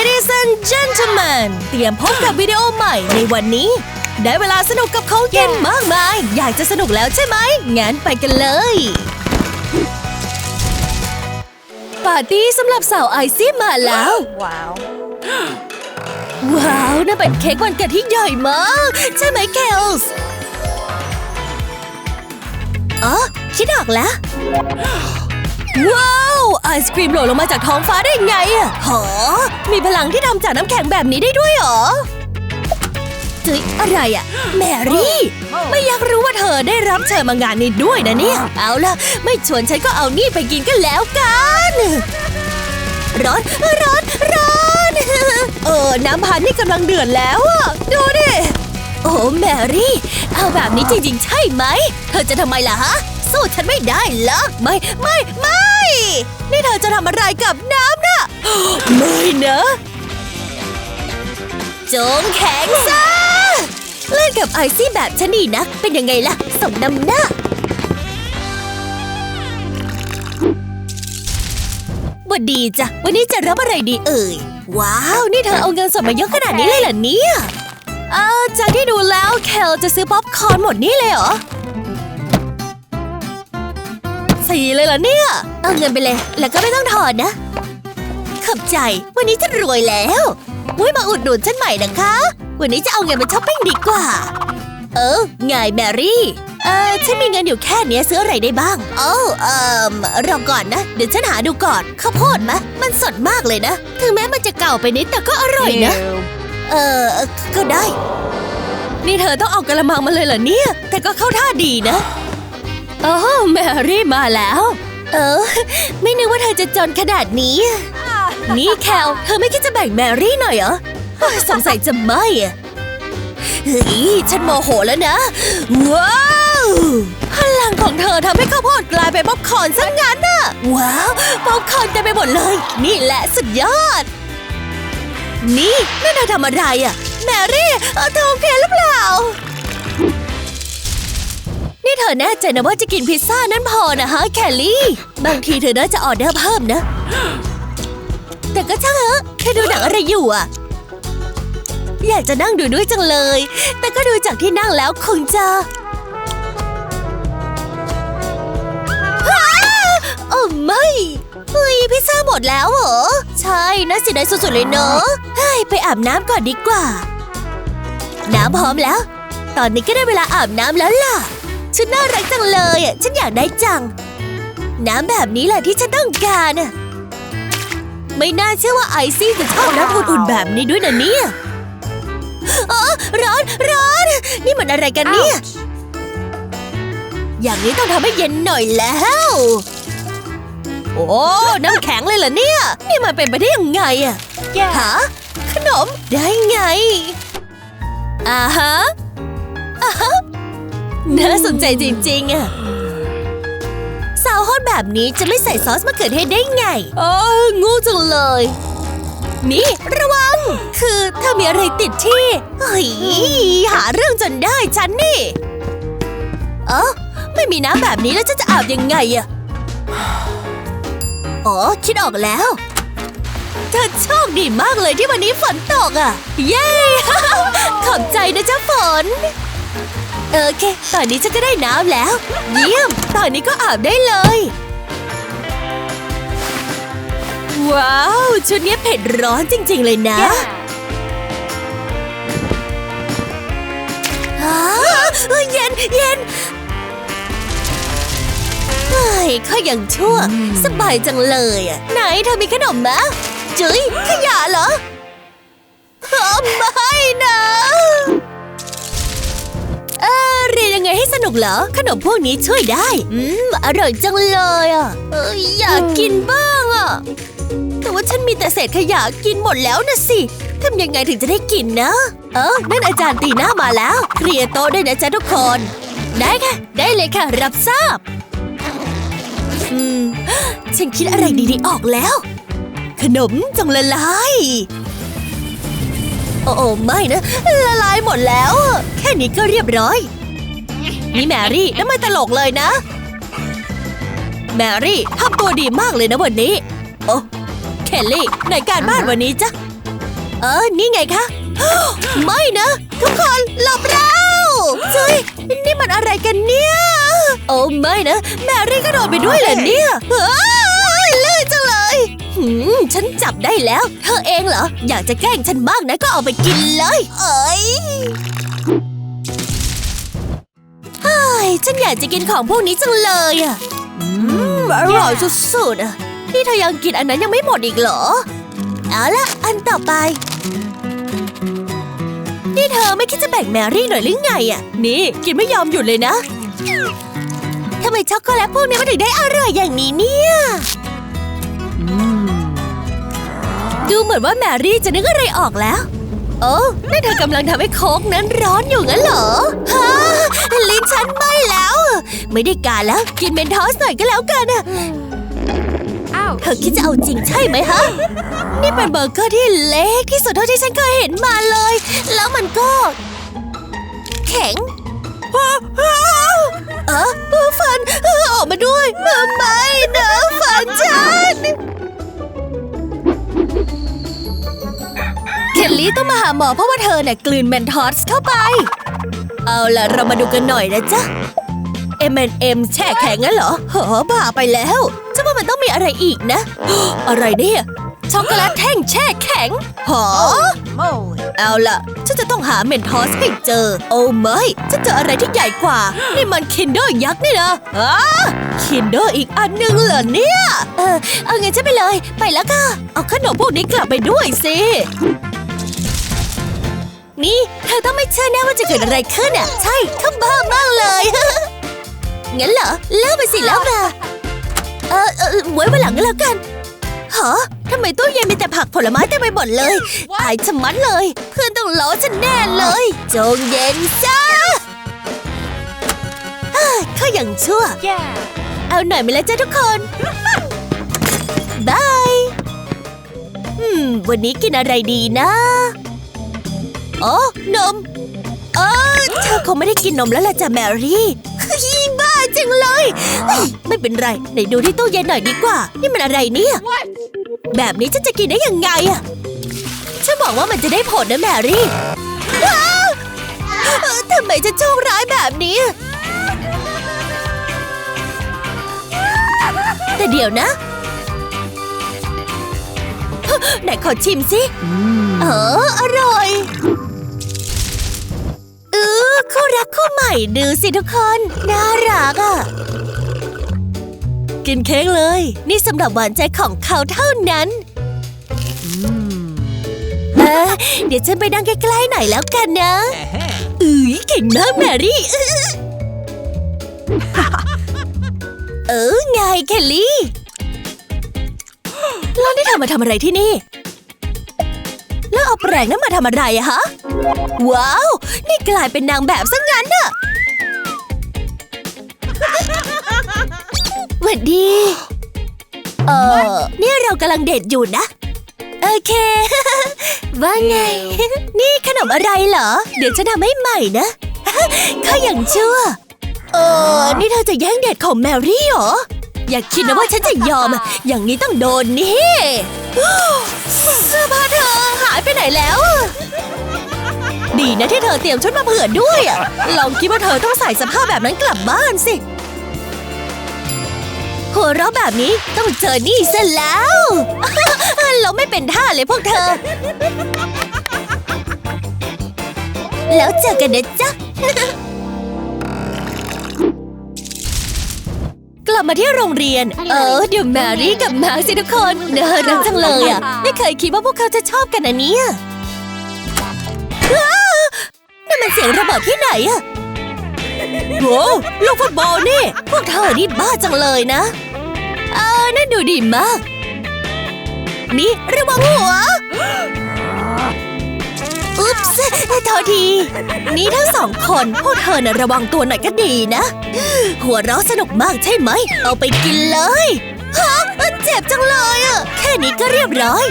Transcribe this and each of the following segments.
Ladies and gentlemen เตรียมพบกับวิดีโอใหม่ในวันนี้ ได้เวลาสนุกกับของกินมากมาย อยากจะสนุกแล้วใช่ไหม งั้นไปกันเลย ปาร์ตี้สำหรับสาวไอซี่มาแล้ว Wow. ว้าวน่าเป็นเค้กวันเกิดที่ใหญ่มาก ใช่ไหมเคลส์อ๋อคิดออกแล้ว ว้าว ไอศครีมหล่นลงมาจากท้องฟ้าได้ไงอะหอมีพลังที่ทำจากน้ำแข็งแบบนี้ได้ด้วยเหรอจุ๊ยอะไรอะแมรี่ ไม่อยากรู้ว่าเธอได้รับเชิญมางานนี้ด้วยนะเนี่ย เอาล่ะ ไม่ชวนฉันก็เอานี่ไปกินกันแล้วกัน ร้อน ร้อน ร้อน เออ น้ำพันนี่กำลังเดือดแล้วอะดูดิ โอ้แมรี่ เอาแบบนี้จริงๆใช่ไหม เธอจะทำไมล่ะฮะ สู้ฉันไม่ได้เหรอไม่ไม่ไม่ นี่เธอจะทำอะไรกับน้ำน่ะไม่นะจงแข็งซะเล่นกับไอซี่แบบฉันนี่นะ เป็นยังไงล่ะสมน้ำหน้าวัสดีจ้ะ วันนี้จะรับอะไรดีเอ่ย ว้าว นี่เธอเอาเงินสดมาเยอะขนาดนี้เลยเหรอเนี่ย เออจากที่ดูแล้ว แคลจะซื้อป๊อปคอร์นหมดนี่เลยเหรอ สี่เลยเหรอเนี่ย เอาเงินไปเลย แล้วก็ไม่ต้องถอนนะ ขอบใจ วันนี้ฉันรวยแล้วไว้มาอุดหนุนฉันใหม่นะคะ วันนี้จะเอาเงินไปช้อปปิ้งดีกว่า เออไงแมรี่ เออฉันมีเงินอยู่แค่เนี้ยซื้ออะไรได้บ้างโอ้เอ่อรอก่อนนะ เดี๋ยวฉันหาดูก่อนข้าวโพดมะ มันสดมากเลยนะ ถึงแม้มันจะเก่าไปนิดแต่ก็อร่อยนะ เออก็ได้ นี่เธอต้องเอากระมังมาเลยเหรอเนี่ย แต่ก็เข้าท่าดีนะ โอ้แมรี่มาแล้ว เออ ไม่นึกว่าเธอจะจนขนาดนี้ นี่แคลเธอไม่คิดจะแบ่งแมรี่หน่อยเหรอเฮ้ยสงสัยจะไม่อะเฮ้ยฉันโมโหแล้วนะ ว้าวพลังของเธอทำให้ข้าวโพดกลายเป็นป๊อปคอร์นซะงั้นน่ะ ว้าวป๊อปคอร์นเต็มไปหมดเลย นี่แหละสุดยอด นี่นั่นเธอทำอะไรอะแมรี่เอ่อเธอโอเคหรือเปล่า นี่เธอแน่ใจนะว่าจะกินพิซซ่านั้นพอนะฮะแคลลี่ บางทีเธอน่าจะออเดอร์เพิ่มนะ แต่ก็ช่างเถอะเธอดูหนังอะไรอยู่อะ อยากจะนั่งดูด้วยจังเลย แต่ก็ดูจากที่นั่งแล้วคงจะอ้าโอ้ไม่เฮ้ยพิซซ่าหมดแล้วเหรอ ใช่น่าเสียดายสุดๆเลยเนอะเฮ้ยไปอาบน้ำก่อนดีกว่า น้ำพร้อมแล้ว ตอนนี้ก็ได้เวลาอาบน้ำแล้วล่ะ ฉันน่ารักจังเลยอะฉันอยากได้จัง น้ำแบบนี้แหละที่ฉันต้องการอะไม่น่าเชื่อว่าไอซี่จะชอบน้ำอุ่นๆแบบนี้ด้วยนะเนี่ยเออร้อนร้อน นี่มันอะไรกันเนี่ย อย่างนี้ต้องทำให้เย็นหน่อยแล้ว โอ้ น้ำแข็งเลยเหรอเนี่ย นี่มันเป็นไปได้ยังไงอะ Yeah. ฮะขนมได้ไงอ่าฮะอ่าฮะ น่าสนใจจริงๆอะสาวฮอตแบบนี้จะไม่ใส่ซอสมะเขือเทศได้ไงโอ้งูจังเลย นี่ระวัง คือถ้ามีอะไรติดที่เฮ้ยหาเรื่องจนได้ฉันนี่ เออไม่มีน้ำแบบนี้แล้วฉันจะอาบยังไงอะอ๋อ คิดออกแล้ว เธอโชคดีมากเลยที่วันนี้ฝนตกอะเย้ ขอบใจนะเจ๊ะฝน โอเค ตอนนี้ฉันก็ได้น้ำแล้ว เยี่ยม ตอนนี้ก็อาบได้เลย ว้าว ชุดนี้เผ็ดร้อนจริง ๆ เลยนะ Yeah. อ้าวเอ้ยเย็นเย็นเฮ้ยข้อยังชั่ว สบายจังเลยอะ ไหนเธอมีขนมมะจุ๊ยขยะเหรอเอ กเหรอ ขนมพวกนี้ช่วยได้ อืม อร่อยจังเลยอะเอออยากกินบ้างอะ แต่ว่าฉันมีแต่เศษขยะกินหมดแล้วนะสิ ทำยังไงถึงจะได้กินนะ เออนั่นอาจารย์ตีหน้ามาแล้ว เคลียร์โต๊ะด้วยนะจ๊ะทุกคน ได้ค่ะ ได้เลยค่ะ รับทราบ อืม ฉันคิดอะไรดีๆออกแล้ว ขนมจงละลาย โอ้โอไม่นะ ละลายหมดแล้ว แค่นี้ก็เรียบร้อย นี่แมรี่นั่นไม่ตลกเลยนะ แมรี่ทำตัวดีมากเลยนะวันนี้ โอ้เคลลี่ไหนการบ้านวันนี้จ๊ะเออ นี่ไงคะ ไม่นะ ทุกคนหลบแล้วเฮ้ยนี่มันอะไรกันเนี่ย โอ้ไม่นะ แมรี่ก็โดนไปด้วยเหรอเนี่ยเฮ้ยลื่นจังเลยหืมฉันจับได้แล้ว เธอเองเหรอ อยากจะแกล้งฉันบ้างนะก็เอาไปกินเลย เอ้ย ฉันอยากจะกินของพวกนี้จังเลยอะอืมอร่อยสุดๆอะนี่เธอยังกินอันนั้นยังไม่หมดอีกเหรอ เอาละอันต่อไป นี่เธอไม่คิดจะแบ่งแมรี่หน่อยหรือไงอะ นี่กินไม่ยอมหยุดเลยนะทำไมช็อกโกแลตพวกนี้มันถึงได้อร่อยอย่างนี้เนี่ยดูเหมือนว่าแมรี่จะนึกอะไรออกแล้ว โอ้นั่นเธอกำลังทำให้โค้กนั้นร้อนอยู่งั้นเหรอฮะลิ้นฉันไหม้แล้ว ไม่ได้การแล้ว กินเมนทอสหน่อยก็แล้วกันอะเธอคิดจะเอาจริงใช่ไหมฮะ นี่เป็นเบอร์เกอร์ที่เล็กที่สุดเท่าที่ฉันเคยเห็นมาเลย แล้วมันก็ แข็งเออเออฟันเออออกมาด้วยเออไม่นะฟันฉัน ลลี่ต้องมาหาหมอเพราะว่าเธอเนี่ยกลืนแมนทอสเข้าไป เอาล่ะ เรามาดูกันหน่อยนะจ๊ะ M&M แช่แข็งงั้นเหรอเหบ้าไปแล้วฉันว่ามันต้องมีอะไรอีกนะ อะไรเนี่ย ช็อกโกแลตแท่งแช่แข็งหอเอาล่ะ ฉันจะต้องหาเมนทอสให้เจอ โอ้ไม่ฉันเจออะไรที่ใหญ่กว่า นี่มันคินเดอร์ยักษ์นี่นะอ้าคินเดอร์อีกอันหนึงเหรอเนี่ย เออ เอาเงินฉันไปเลย ไปแล้วค่ะ เอาขนมพวกนี้กลับไปด้วยสิ นี่เธอต้องไม่เชื่อแน่ว่าจะเกิดอะไรขึ้นอะ ใช่เธอบ้ามากเลย งั้นเหรอ เล่าไปสิเล่ามาเออเออไว้วันหลังก็แล้วกันฮะทำไมตู้เย็นมีแต่ผักผลไม้เต็มไปหมดเลย อายชะมัดเลย เพื่อนต้องล้อฉันแน่เลย จงเย็นจ้าเฮ้ยเขาอย่างชั่ว เอาหน่อยไหมล่ะจ้าทุกคน บายอืมวันนี้กินอะไรดีนะ อ๋อนม เออเธอคงไม่ได้กินนมแล้วล่ะจ้ะแมรี่ยิ่งบ้าจังเลยเฮ้ยไม่เป็นไรไหนดูที่ตู้เย็นหน่อยดีกว่า นี่มันอะไรเนี่ย แบบนี้ฉันจะกินได้ยังไงอะฉันบอกว่ามันจะได้ผลนะแมรี่อ้าวเอ่อทำไมจะโชคร้ายแบบนี้ แต่เดี๋ยวนะไหนขอชิมสิ เออ อร่อยเออ คู่รักคู่ใหม่ดูสิทุกคน น่ารักอะ กินเค้กเลย นี่สำหรับหวานใจของเขาเท่านั้นเออเดี๋ยวฉันไปนั่งใกล้ๆหน่อยแล้วกันนะอือเก่งมากแมรี่เออไงเคลลี่แล้วนี่เธอมาทำอะไรที่นี่ แล้วเอาแปรงนั้นมาทำอะไรอะฮะ ว้าว นี่กลายเป็นนางแบบซะงั้นน่ะหวัดดี เออเนี่ยเรากำลังเดทอยู่นะ โอเค ว่าไง นี่ขนมอะไรเหรอ เดี๋ยวฉันทำให้ใหม่นะข้าอย่างชั่ว เออ นี่เธอจะแย่งเดทของแมรี่เหรอ อย่าคิดนะว่าฉันจะยอมอะอย่างนี้ต้องโดนนี่เสื้อผ้าเธอ หายไปไหนแล้ว ดีนะที่เธอเตรียมชุดมาเผื่อด้วยอะลองคิดว่าเธอต้องใส่สภาพแบบนั้นกลับบ้านสิหัวเราะแบบนี้ต้องเจอนี่ซะแล้วเราไม่เป็นท่าเลยพวกเธอ แล้วเจอกันนะจ๊ะ กลับมาที่โรงเรียน เออเดี๋ยวแมรี่กับมาร์คสิทุกคนน่ารักจังเลยอะ ไม่เคยคิดว่าพวกเขาจะชอบกันอันเนี้ยว้าวนั่นมันเสียงระเบิดที่ไหนอะโว้วลูกฟุตบอลนี่ พวกเธอนี่บ้าจังเลยนะ เออนั่นดูดีมาก นี่ระวังหัวอุ๊บส์ โทษที นี่ทั้งสองคนพวกเธอน่ะระวังตัวหน่อยก็ดีนะ หัวเราะสนุกมากใช่ไหม เอาไปกินเลยฮะเจ็บจังเลยอะแค่นี้ก็เรียบร้อย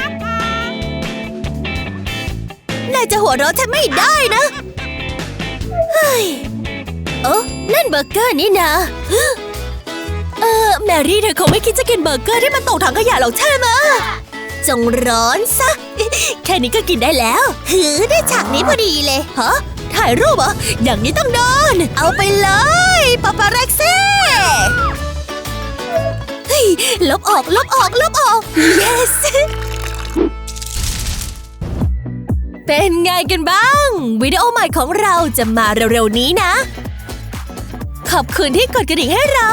นายจะหัวเราะแทบไม่ได้นะเฮ้ยโอ้นั่นเบอร์เกอร์นี่นะเออแมรี่เธอคงไม่คิดจะกินเบอร์เกอร์ที่มันตกถังขยะหรอกใช่ไหมจงร้อนซะ แค่นี้ก็กินได้แล้ว หือได้ฉากนี้พอดีเลยฮะถ่ายรูปเหรอ อย่างนี้ต้องโดน เอาไปเลยปาปารักซี่เฮ้ยลบออก ลบออก ลบออก yes เป็นไงกันบ้าง วิดีโอใหม่ของเราจะมาเร็วๆนี้นะ ขอบคุณที่กดกระดิ่งให้เรา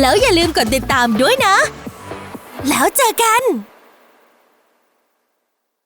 แล้วอย่าลืมกดติดตามด้วยนะ แล้วเจอกัน